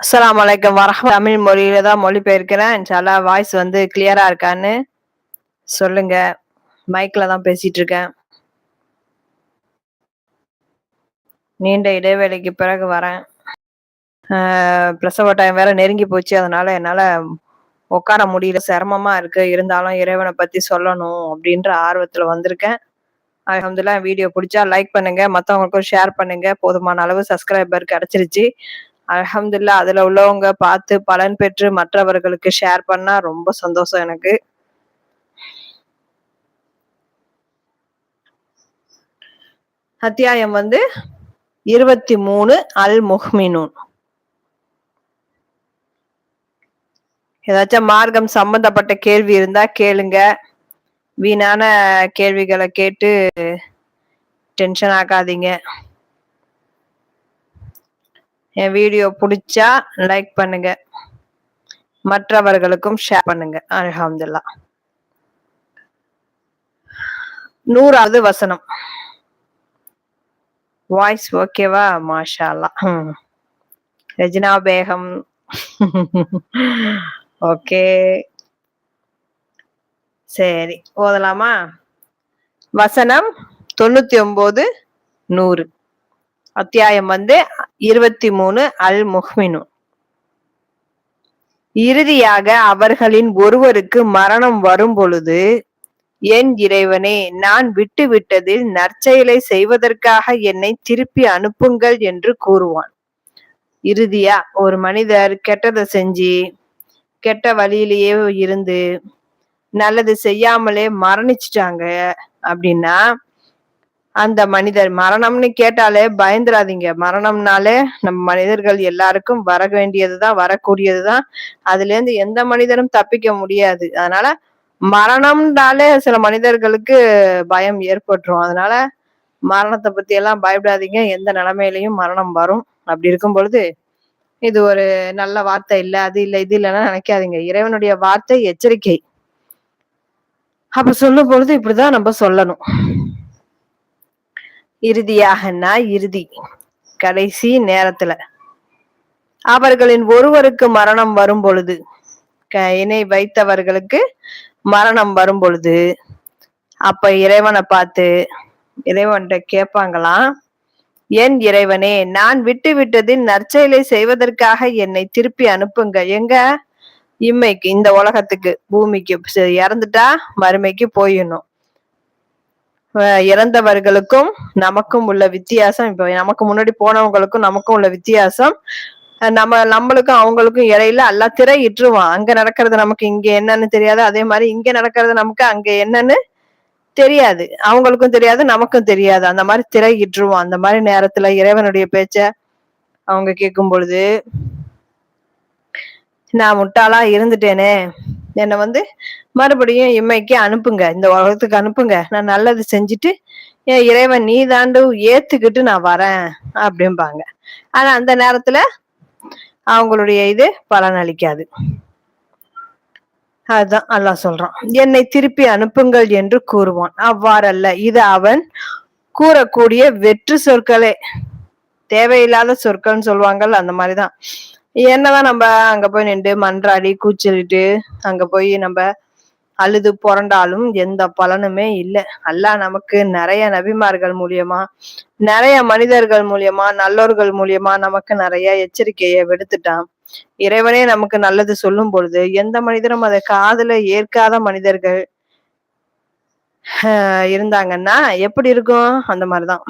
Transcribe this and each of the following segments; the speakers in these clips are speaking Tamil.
அஸ்லாம் வலைக்கம் வரஹ் தமிழ் மொழியில தான் மொழிபெயர்க்கிறேன். இன்ஷால்லா வாய்ஸ் வந்து கிளியரா இருக்கான்னு சொல்லுங்க. மைக்ல தான் பேசிட்டு இருக்கேன். நீண்ட இடைவேளைக்கு பிறகு வரேன். பிரசவ டைம் வேற நெருங்கி போச்சு. அதனால என்னால உட்கார முடியல. சிரமமா இருக்கு. இருந்தாலும் இறைவனை பத்தி சொல்லணும் அப்படின்ற ஆர்வத்துல வந்திருக்கேன். அலமதுல்லா வீடியோ பிடிச்சா லைக் பண்ணுங்க. மற்றவங்களுக்கும் ஷேர் பண்ணுங்க. போதுமான அளவு சப்ஸ்கிரைபர் கிடைச்சிருச்சு. அலமதுல்லா அதுல உள்ளவங்க பார்த்து பலன் பெற்று மற்றவர்களுக்கு ஷேர் பண்ணா ரொம்ப சந்தோஷம் எனக்கு. அத்தியாயம் வந்து இருபத்தி மூணு அல் முஹ்மினூன். ஏதாச்சும் மார்க்கம் சம்பந்தப்பட்ட கேள்வி இருந்தா கேளுங்க. வீணான கேள்விகளை கேட்டு டென்ஷன் ஆகாதீங்க. என் வீடியோ பிடிச்சா லைக் பண்ணுங்க. மற்றவர்களுக்கும் ஷேர் பண்ணுங்க. அலமதுல்லா நூறாவது வசனம். வாய்ஸ் ஓகேவா மாஷா ரஜினா பேகம். ஓகே சரி ஓதலாமா? வசனம் தொண்ணூத்தி ஒன்பது நூறு. அத்தியாயம் வந்து இருபத்தி மூணு அல் முஹ்மினு. இறுதியாக அவர்களின் ஒருவருக்கு மரணம் வரும் பொழுது என் இறைவனே நான் விட்டு விட்டதில் நற்செயலை செய்வதற்காக என்னை திருப்பி அனுப்புங்கள் என்று கூறுவான். இறுதியா ஒரு மனிதர் கெட்டதை செஞ்சு கெட்ட வழியிலேயே இருந்து நல்லது செய்யாமலே மரணிச்சிட்டாங்க அப்படின்னா அந்த மனிதர் மரணம்னு கேட்டாலே பயந்துராதீங்க. மரணம்னாலே நம்ம மனிதர்கள் எல்லாருக்கும் வர வேண்டியதுதான் வரக்கூடியதுதான். அதுல இருந்து எந்த மனிதரும் தப்பிக்க முடியாது. அதனால மரணம்னாலே சில மனிதர்களுக்கு பயம் ஏற்பட்டுரும். அதனால மரணத்தை பத்தி எல்லாம் பயப்படாதீங்க. எந்த நிலைமையிலையும் மரணம் வரும். அப்படி இருக்கும் பொழுது இது ஒரு நல்ல வார்த்தை இல்லை அது இல்லை இது இல்லைன்னா நினைக்காதீங்க. இறைவனுடைய வார்த்தை எச்சரிக்கை. அப்ப சொல்லும் பொழுது இப்படிதான் நம்ம சொல்லணும். இறுதியாகனா இறுதி. கடைசி நேரத்துல. அவர்களின் ஒருவருக்கு மரணம் வரும் பொழுது இணை வைத்தவர்களுக்கு மரணம் வரும் பொழுது அப்ப இறைவனை பார்த்து இறைவன்கிட்ட கேட்பாங்களாம் என் இறைவனே நான் விட்டு விட்டதில் நற்செயலை செய்வதற்காக என்னை திருப்பி அனுப்புங்க எங்க? இம்மைக்கு இந்த உலகத்துக்கு பூமிக்கு இறந்துட்டா மறுமைக்கு போயிடணும். இறந்தவர்களுக்கும் நமக்கும் உள்ள வித்தியாசம் இப்ப நமக்கு முன்னாடி போனவங்களுக்கும் நமக்கும் உள்ள வித்தியாசம். நம்ம நம்மளுக்கும் அவங்களுக்கும் இடையில எல்லா திரை இட்டுருவான். அங்க நடக்கிறது நமக்கு இங்க என்னன்னு தெரியாது. அதே மாதிரி இங்க நடக்கிறது நமக்கு அங்க என்னன்னு தெரியாது. அவங்களுக்கும் தெரியாது நமக்கும் தெரியாது. அந்த மாதிரி திரை இட்டுருவான். அந்த மாதிரி நேரத்துல இறைவனுடைய பேச்ச அவங்க கேட்கும் பொழுது நான் முட்டாளா இருந்துட்டேனே. என்னை வந்து மறுபடியும் இம்மைக்கு அனுப்புங்க. இந்த உலகத்துக்கு அனுப்புங்க. நான் நல்லது செஞ்சுட்டு என் இறைவன் நீ தாண்டு ஏத்துக்கிட்டு நான் வரேன் அப்படிம்பாங்க. ஆனா அந்த நேரத்துல அவங்களுடைய இது பலன் அளிக்காது அதுதான் அல்லாஹ் சொல்றான். என்னை திருப்பி அனுப்புங்கள் என்று கூறுவான். அவ்வாறல்ல இது அவன் கூறக்கூடிய வெற்று சொற்களே. தேவையில்லாத சொற்கள்னு சொல்லுவாங்கல்ல அந்த மாதிரிதான். என்னதான் நம்ம அங்க போய் நின்று மன்றாடி கூச்சலிட்டு அங்க போய் நம்ம அழுது புரண்டாலும் எந்த பலனுமே இல்லை. அல்லாஹ் நமக்கு நிறைய நபிமார்கள் மூலியமா நிறைய மனிதர்கள் மூலியமா நல்லோர்கள் மூலியமா நமக்கு நிறைய எச்சரிக்கையை விடுத்துட்டான். இறைவனே நமக்கு நல்லது சொல்லும் பொழுது எந்த மனிதரும் அதை காதல ஏற்காத மனிதர்கள் இருந்தாங்கன்னா எப்படி இருக்கும்? அந்த மாதிரிதான்.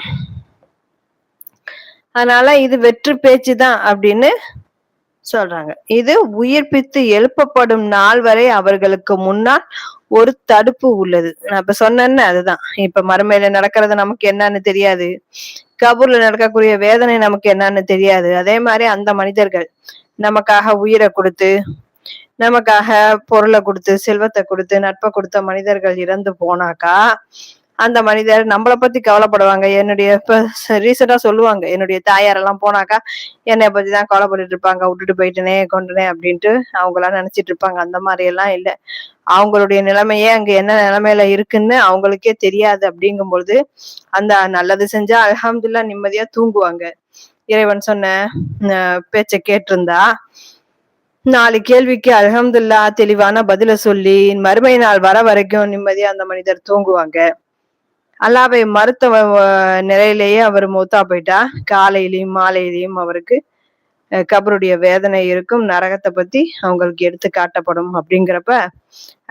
அதனால இது வெற்று பேச்சு தான் அப்படின்னு சொல்றாங்க. இது உயிர்ப்பித்து எழுப்பப்படும் நாள் வரை அவர்களுக்கு முன்னால் ஒரு தடுப்பு உள்ளது. நான் இப்ப சொன்னேன்னு அதுதான். இப்ப மறுமையில நடக்கிறது நமக்கு என்னன்னு தெரியாது. கபூர்ல நடக்கக்கூடிய வேதனை நமக்கு என்னன்னு தெரியாது. அதே மாதிரி அந்த மனிதர்கள் நமக்காக உயிரை கொடுத்து நமக்காக பொருளை கொடுத்து செல்வத்தை கொடுத்து நட்பை கொடுத்த மனிதர்கள் இறந்து போனாக்கா அந்த மனிதர் நம்மளை பத்தி கவலைப்படுவாங்க. என்னுடைய இப்ப ரீசெண்டா சொல்லுவாங்க என்னுடைய தாயாரெல்லாம் போனாக்கா என்னை பத்தி தான் கவலைப்பட்டுட்டு இருப்பாங்க விட்டுட்டு போயிட்டனே கொண்டனே அப்படின்ட்டு அவங்களாம் நினைச்சிட்டு இருப்பாங்க அந்த மாதிரி எல்லாம் இல்லை. அவங்களுடைய நிலைமையே அங்க என்ன நிலைமையில இருக்குன்னு அவங்களுக்கே தெரியாது. அப்படிங்கும் பொழுது அந்த நல்லது செஞ்சா அலமதுல்லா நிம்மதியா தூங்குவாங்க. இறைவன் சொன்ன பேச்ச கேட்டிருந்தா நாலு கேள்விக்கு அலமதுல்லா தெளிவான பதில சொல்லி மறுமை நாள் வர வரைக்கும் நிம்மதியா அந்த மனிதர் தூங்குவாங்க. அல்லாவை மறுத்த நிலையிலேயே அவர் மூத்தா போயிட்டா. காலையிலயும் மாலையிலையும் அவருக்கு கபருடைய வேதனை இருக்கும். நரகத்தை பத்தி அவங்களுக்கு எடுத்து காட்டப்படும் அப்படிங்கிறப்ப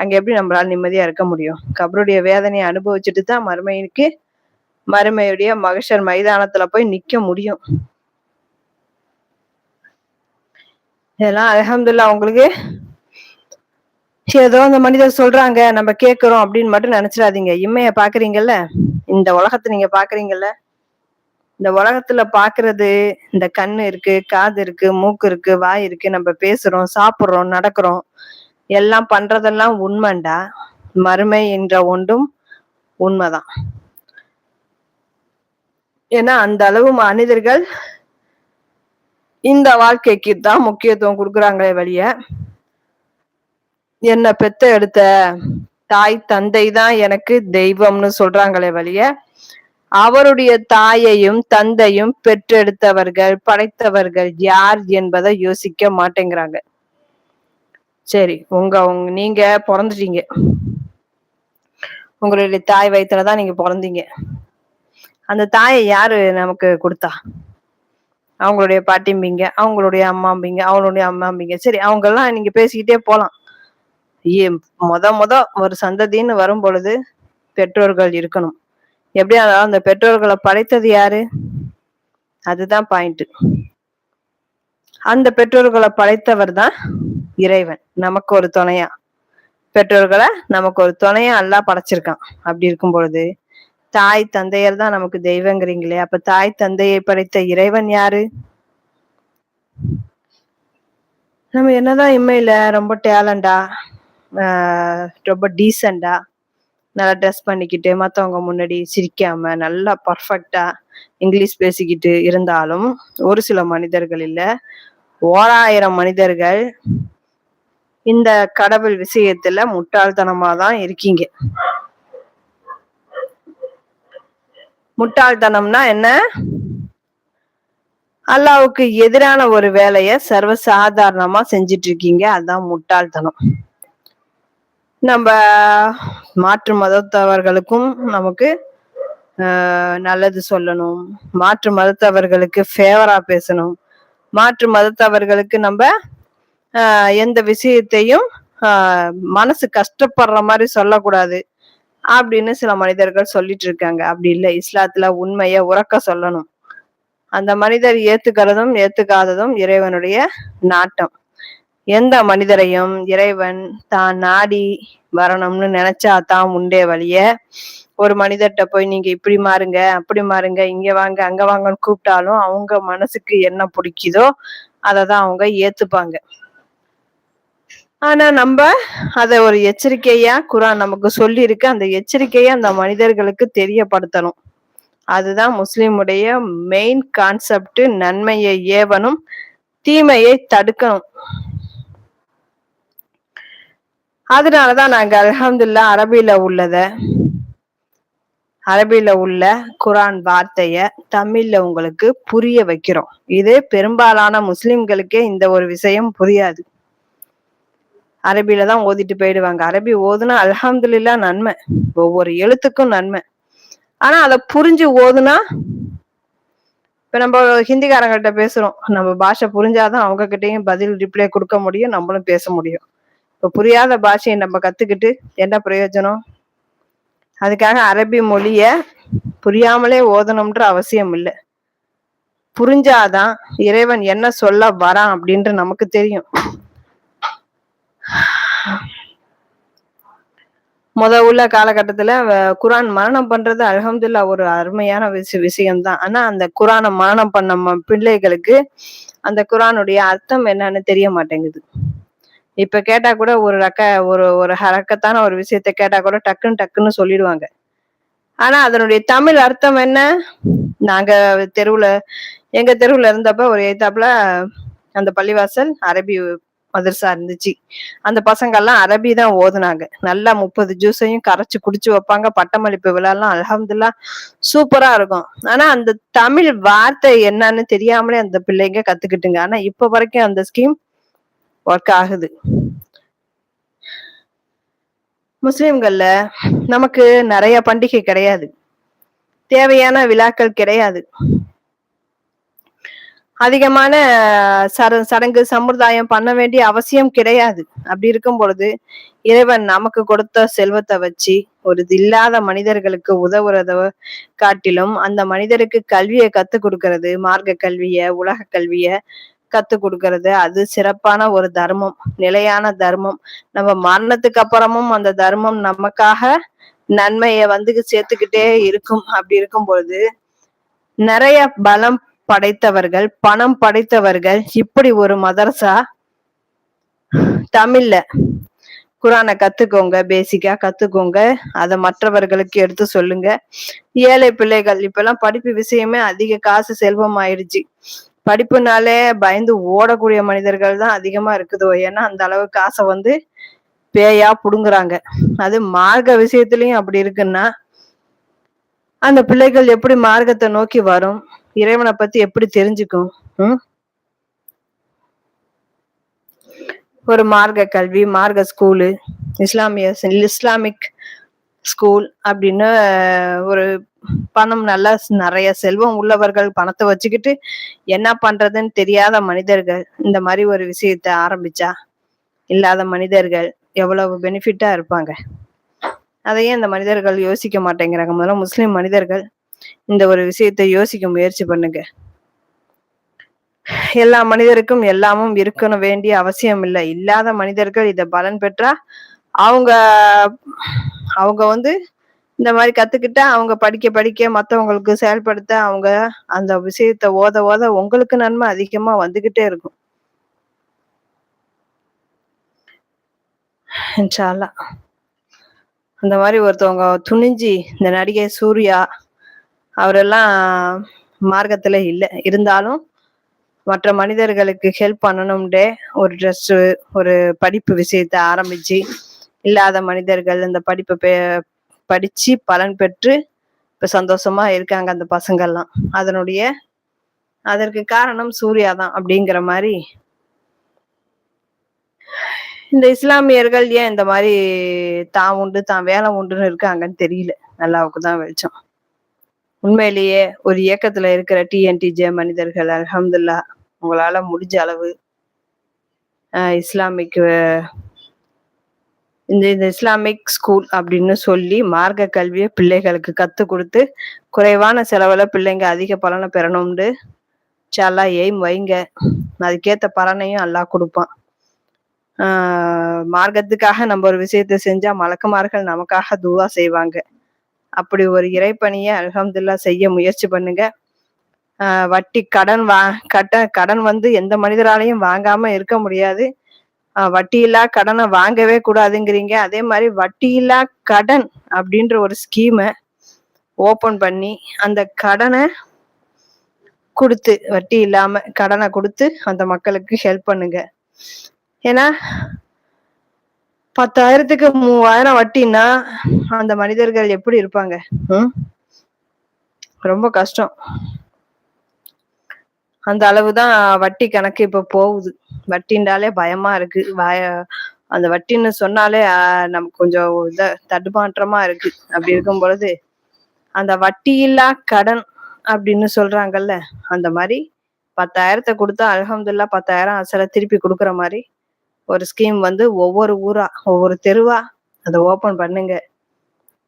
அங்க எப்படி நம்மளால நிம்மதியா இருக்க முடியும்? கபருடைய வேதனையை அனுபவிச்சுட்டு தான் மறுமைக்கு மறுமையுடைய மகஷர் மைதானத்துல போய் நிக்க முடியும். இதெல்லாம் அலமதுல்லா அவங்களுக்கு ஏதோ அந்த மனிதர் சொல்றாங்க நம்ம கேக்குறோம் அப்படின்னு மட்டும் நினைச்சிடாதீங்க. இம்மைய பாக்குறீங்கல்ல? இந்த உலகத்தை நீங்க பாக்குறீங்கல்ல? இந்த உலகத்துல பாக்குறது இந்த கண்ணு இருக்கு காது இருக்கு மூக்கு இருக்கு வாய் இருக்கு நம்ம பேசுறோம் சாப்பிடுறோம் நடக்கிறோம் எல்லாம் பண்றதெல்லாம் உண்மைண்டா? மறுமை என்ற ஒன்றும் உண்மைதான். ஏன்னா அந்த அளவு மனிதர்கள் இந்த வாழ்க்கைக்கு தான் முக்கியத்துவம் கொடுக்குறாங்களே வழிய என்னை பெத்த எடுத்த தாய் தந்தை தான் எனக்கு தெய்வம்னு சொல்றாங்களே வழிய அவருடைய தாயையும் தந்தையும் பெற்றெடுத்தவர்கள் படைத்தவர்கள் யார் என்பதை யோசிக்க மாட்டேங்கிறாங்க. சரி உங்க உங்க நீங்க பிறந்துட்டீங்க. உங்களுடைய தாய் வயிற்றுலதான் நீங்க பிறந்தீங்க. அந்த தாயை யாரு நமக்கு கொடுத்தா? அவங்களுடைய பாட்டிம்பிங்க அவங்களுடைய அம்மாம்பிங்க அவங்களுடைய அம்மாம்பிங்க சரி அவங்க எல்லாம் நீங்க பேசிக்கிட்டே போலாம். மொத மொத ஒரு சந்ததின்னு வரும் பொழுது பெற்றோர்கள் இருக்கணும். எப்படி அந்த பெற்றோர்களை படைத்தது யாரு? அதுதான் பாயிண்ட் அந்த பெற்றோர்களை படைத்தவர் தான் இறைவன். நமக்கு ஒரு துணையா. பெற்றோர்களை நமக்கு ஒரு துணையா எல்லாம் படைச்சிருக்கான். அப்படி இருக்கும் பொழுது தாய் தந்தையர் தான் நமக்கு தெய்வங்கிறீங்களே அப்ப தாய் தந்தையை படைத்த இறைவன் யாரு? நம்ம என்னதான் இம்மையில ரொம்ப டேலண்டா ரொம்ப டீசெண்டா நல்லா ட்ரெஸ் பண்ணிக்கிட்டு மற்றவங்க முன்னாடி சிரிக்காம நல்லா பர்ஃபெக்டா இங்கிலீஷ் பேசிக்கிட்டு இருந்தாலும் ஒரு சில மனிதர்கள் இல்ல ஓராயிரம் மனிதர்கள் இந்த கடவுள் விஷயத்துல முட்டாள்தனமா தான் இருக்கீங்க. முட்டாள்தனம்னா என்ன? அல்லாவுக்கு எதிரான ஒரு வேலைய சர்வசாதாரணமா செஞ்சிட்டு இருக்கீங்க அதுதான் முட்டாள்தனம். நம்ம மாற்று மதத்தவர்களுக்கும் நமக்கு நல்லது சொல்லணும். மாற்று மதத்தவர்களுக்கு ஃபேவரா பேசணும். மாற்று மதத்தவர்களுக்கு நம்ம எந்த விஷயத்தையும் மனசு கஷ்டப்படுற மாதிரி சொல்லக்கூடாது அப்படின்னு சில மனிதர்கள் சொல்லிட்டு இருக்காங்க. அப்படி இல்லை. இஸ்லாத்துல உண்மைய உறக்க சொல்லணும். அந்த மனிதர் ஏத்துக்கிறதும் ஏத்துக்காததும் இறைவனுடைய நாட்டம். எந்த மனிதரையும் இறைவன் தான் நாடி வரணும்னு நினைச்சா தான் உண்டே வழிய. ஒரு மனிதர்கிட்ட போய் நீங்க இப்படி மாறுங்க அப்படி மாறுங்க இங்க வாங்க அங்க வாங்கன்னு கூப்பிட்டாலும் அவங்க மனசுக்கு என்ன பிடிக்குதோ அதை தான் அவங்க ஏத்துப்பாங்க. ஆனா நம்ம அத ஒரு எச்சரிக்கையா குரான் நமக்கு சொல்லி இருக்கு அந்த எச்சரிக்கையை அந்த மனிதர்களுக்கு தெரியப்படுத்தணும். அதுதான் முஸ்லிமுடைய மெயின் கான்செப்ட் நன்மையை ஏவனும் தீமையை தடுக்கணும். அதனாலதான் நாங்க அலமதுல்லா அரபியில உள்ளத அரபியில உள்ள குரான் வார்த்தைய தமிழ்ல உங்களுக்கு புரிய வைக்கிறோம். இது பெரும்பாலான முஸ்லிம்களுக்கே இந்த ஒரு விஷயம் புரியாது. அரபியில தான் ஓதிட்டு போயிடுவாங்க. அரபி ஓதுனா அலமதுல்லா நன்மை. ஒவ்வொரு எழுத்துக்கும் நன்மை. ஆனா அதை புரிஞ்சு ஓதுனா இப்ப நம்ம ஹிந்திக்காரங்கள்ட்ட பேசுறோம். நம்ம பாஷை புரிஞ்சாதான் அவங்க கிட்டயும் பதில் ரிப்ளை கொடுக்க முடியும் நம்மளும் பேச முடியும். இப்ப புரியாத பாஷையை நம்ம கத்துக்கிட்டு என்ன பிரயோஜனம்? அதுக்காக அரபி மொழிய புரியாமலே ஓதணும்ன்ற அவசியம் இல்லை. புரிஞ்சாதான் இறைவன் என்ன சொல்ல வரான் அப்படின்ற நமக்கு தெரியும். முத உள்ள காலகட்டத்துல குரான் மரணம் பண்றது அலமதுல்லா ஒரு அருமையான விஷ விஷயம்தான். ஆனா அந்த குரானை மரணம் பண்ண பிள்ளைகளுக்கு அந்த குரானுடைய அர்த்தம் என்னன்னு தெரிய மாட்டேங்குது. இப்ப கேட்டா கூட ஒரு ரக்க ஒரு ஒரு ரக்கத்தான ஒரு விஷயத்த கேட்டா கூட டக்குன்னு டக்குன்னு சொல்லிடுவாங்க. ஆனா அதனுடைய தமிழ் அர்த்தம் என்ன? நாங்க தெருவுல எங்க தெருவுல இருந்தப்ப ஒரு எய்தாப்புல அந்த பள்ளிவாசல் அரபி மதர்சா இருந்துச்சு. அந்த பசங்க எல்லாம் அரபி தான் ஓதுனாங்க. நல்லா முப்பது ஜூஸையும் கரைச்சு குடிச்சு வைப்பாங்க. பட்டமளிப்பு விழாலாம் எல்லாம் அலமதுல்லா சூப்பரா இருக்கும். ஆனா அந்த தமிழ் வார்த்தை என்னன்னு தெரியாமலே அந்த பிள்ளைங்க கத்துக்கிட்டுங்க. ஆனா இப்ப வரைக்கும் அந்த ஸ்கீம் ஒர்க் ஆகுது. முஸ்லிம்கள்ல நமக்கு நிறைய பண்டிகை கிடையாது. தேவையான விழாக்கள் கிடையாது. அதிகமான சர சடங்கு சம்பிரதாயம் பண்ண வேண்டிய அவசியம் கிடையாது. அப்படி இருக்கும் பொழுது இறைவன் நமக்கு கொடுத்த செல்வத்தை வச்சு ஒரு இல்லாத மனிதர்களுக்கு உதவுறத காட்டிலும் அந்த மனிதருக்கு கல்வியை கத்து கொடுக்கறது மார்க்க கல்விய உலக கல்விய கத்து கொடுக்கறது. அது சிறப்பான ஒரு தர்மம் நிலையான தர்மம். நம்ம மரணத்துக்கு அப்புறமும் அந்த தர்மம் நமக்காக நன்மைய வந்து சேர்த்துக்கிட்டே இருக்கும். அப்படி இருக்கும் பொழுது நிறைய பலம் படைத்தவர்கள் பணம் படைத்தவர்கள் இப்படி ஒரு மதரசா தமிழ்ல குரானை கத்துக்கோங்க பேசிக்கா கத்துக்கோங்க. அதை மற்றவர்களுக்கு எடுத்து சொல்லுங்க. ஏழை பிள்ளைகள் இப்பெல்லாம் படிப்பு விஷயமே அதிக காசு செல்வம் ஆயிடுச்சு படிப்புனாலே பயந்து ஓடக்கூடிய மனிதர்கள் தான் அதிகமா இருக்குதோ? ஏன்னா அந்த அளவு காசை வந்து பேயா புடுங்குறாங்க. அது மார்க்க விஷயத்துலயும் அப்படி இருக்குன்னா அந்த பிள்ளைகள் எப்படி மார்க்கத்தை நோக்கி வரும்? இறைவனை பத்தி எப்படி தெரிஞ்சுக்கும்? உம் ஒரு மார்க்க கல்வி மார்க்க ஸ்கூலு இஸ்லாமிய இஸ்லாமிக் ஸ்கூல் அப்படின்னு ஒரு பணம் நல்லா நிறைய செல்வம் உள்ளவர்கள் பணத்தை வச்சுக்கிட்டு என்ன பண்றதுன்னு தெரியாத மனிதர்கள் இந்த மாதிரி ஒரு விஷயத்த ஆரம்பிச்சா இல்லாத மனிதர்கள் எவ்வளவு பெனிஃபிட்டா இருப்பாங்க? அதையும் இந்த மனிதர்கள் யோசிக்க மாட்டேங்கிறாங்க. முதல்ல முஸ்லிம் மனிதர்கள் இந்த ஒரு விஷயத்தை யோசிக்க முயற்சி பண்ணுங்க. எல்லா மனிதருக்கும் எல்லாமும் இருக்கணும் வேண்டிய அவசியம் இல்லை. இல்லாத மனிதர்கள் இதை பலன் பெற்றா அவங்க அவங்க வந்து இந்த மாதிரி கத்துக்கிட்டா அவங்க படிக்க படிக்க மத்தவங்களுக்கு செயல்படுத்த அவங்க அந்த விஷயத்த ஓத ஓத உங்களுக்கு நன்மை அதிகமா வந்துகிட்டே இருக்கும். அந்த மாதிரி ஒருத்தவங்க துணிஞ்சி இந்த நடிகை சூர்யா அவரெல்லாம் மார்க்கத்துல இல்லை. இருந்தாலும் மற்ற மனிதர்களுக்கு ஹெல்ப் பண்ணணும்டே ஒரு ட்ரெஸ் ஒரு படிப்பு விஷயத்த ஆரம்பிச்சு இல்லாத மனிதர்கள் இந்த படிப்பை படிச்சு பலன் பெற்று இப்ப சந்தோஷமா இருக்காங்க அந்த பசங்கள்லாம். அதனுடைய அதற்கு காரணம் சூர்யா தான் அப்படிங்கிற மாதிரி. இந்த இஸ்லாமியர்கள் ஏன் இந்த மாதிரி தான் உண்டு தான் வேலை உண்டுன்னு இருக்காங்கன்னு தெரியல. நல்லாவுக்கு தான் வெளிச்சம். உண்மையிலேயே ஒரு இயக்கத்துல இருக்கிற டிஎன்டிஜே மனிதர்கள் அலமதுல்லா உங்களால முடிஞ்ச அளவு இஸ்லாமிக் இந்த இந்த இஸ்லாமிக் ஸ்கூல் அப்படின்னு சொல்லி மார்க்க கல்வியை பிள்ளைகளுக்கு கற்றுக் கொடுத்து குறைவான செலவில் பிள்ளைங்க அதிக பலனை பெறணும்னு சாலா எய்ம் வைங்க. அதுக்கேற்ற பலனையும் எல்லாம் கொடுப்பான். மார்க்கத்துக்காக நம்ம ஒரு விஷயத்த செஞ்சா மலக்குமார்கள் நமக்காக துவா செய்வாங்க. அப்படி ஒரு இறைப்பணியை அலமதுல்லா செய்ய முயற்சி பண்ணுங்க. வட்டி கடன் வா கட்ட கடன் வந்து எந்த மனிதராலையும் வாங்காம இருக்க முடியாது. வட்டியில்லா கடனை வாங்கவே கூடாதுங்கிறீங்க. அதே மாதிரி வட்டியில்லா கடன் அப்படின்ற ஒரு ஸ்கீமை ஓப்பன் பண்ணி அந்த கடனை கொடுத்து வட்டி இல்லாம கடனை கொடுத்து அந்த மக்களுக்கு ஹெல்ப் பண்ணுங்க. ஏன்னா பத்தாயிரத்துக்கு மூவாயிரம் வட்டின்னா அந்த மனிதர்கள் எப்படி இருப்பாங்க? ரொம்ப கஷ்டம். அந்த அளவுதான் வட்டி கணக்கு இப்ப போகுது. வட்டின்றாலே பயமா இருக்கு. வய அந்த வட்டின்னு சொன்னாலே நமக்கு கொஞ்சம் இத தடுமாற்றமா இருக்கு. அப்படி இருக்கும் பொழுது அந்த வட்டியில்லா கடன் அப்படின்னு சொல்றாங்கல்ல அந்த மாதிரி பத்தாயிரத்தை கொடுத்தா அலகம்துல்லா பத்தாயிரம் அசல திருப்பி கொடுக்குற மாதிரி ஒரு ஸ்கீம் வந்து ஒவ்வொரு ஊரா ஒவ்வொரு தெருவா அதை ஓபன் பண்ணுங்க.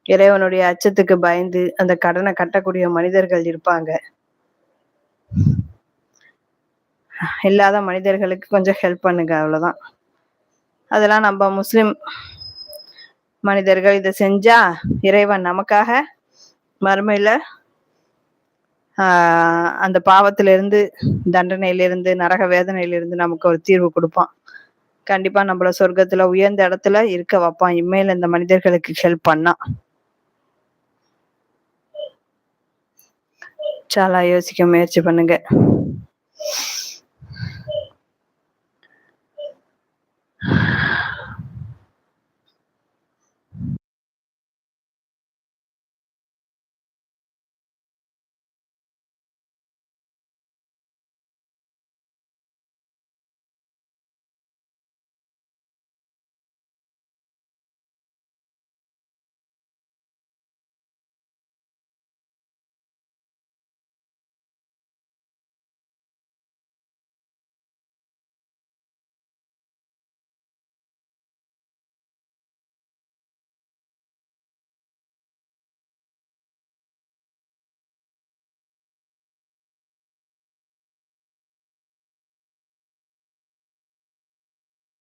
இறைவனுடைய அச்சத்துக்கு பயந்து அந்த கடனை கட்டக்கூடிய மனிதர்கள் இருப்பாங்க. இல்லாத மனிதர்களுக்கு கொஞ்சம் ஹெல்ப் பண்ணுங்க அவ்வளோதான் அதெல்லாம் நம்ம முஸ்லிம் மனிதர்கள் இதை செஞ்சா இறைவன் நமக்காக மறுமையில ஆஹ் அந்த பாவத்திலிருந்து தண்டனையிலிருந்து நரக வேதனையிலிருந்து நமக்கு ஒரு தீர்வு கொடுப்பான். கண்டிப்பா நம்மள சொர்க்கத்துல உயர்ந்த இடத்துல இருக்க வைப்பான். இம்மையில இந்த மனிதர்களுக்கு ஹெல்ப் பண்ணா. சாலா யோசிக்க முயற்சி பண்ணுங்க.